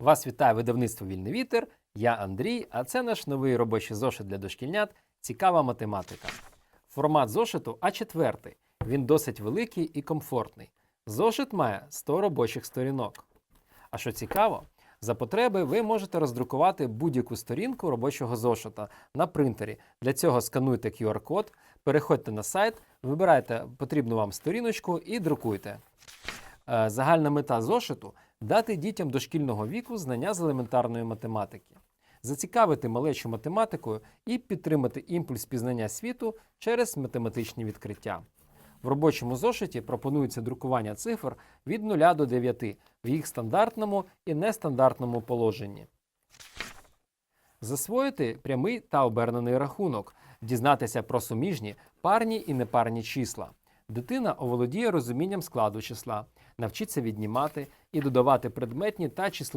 Вас вітає видавництво Вільний вітер. Я Андрій, а це наш новий робочий зошит для дошкільнят. Цікава математика. Формат зошиту А4. Він досить великий і комфортний. Зошит має 100 робочих сторінок. А що цікаво, за потреби ви можете роздрукувати будь-яку сторінку робочого зошита на принтері. Для цього скануйте QR-код, переходьте на сайт, вибирайте потрібну вам сторіночку і друкуйте. Е, Загальна мета зошиту дати дітям дошкільного віку знання з елементарної математики, зацікавити малечу математикою і підтримати імпульс пізнання світу через математичні відкриття. В робочому зошиті пропонується друкування цифр від 0 до 9 в їх стандартному і нестандартному положенні. Засвоїти прямий та обернений рахунок, дізнатися про суміжні, парні і непарні числа. Дитина оволодіє розумінням складу числа, навчиться віднімати і додавати предметні та числові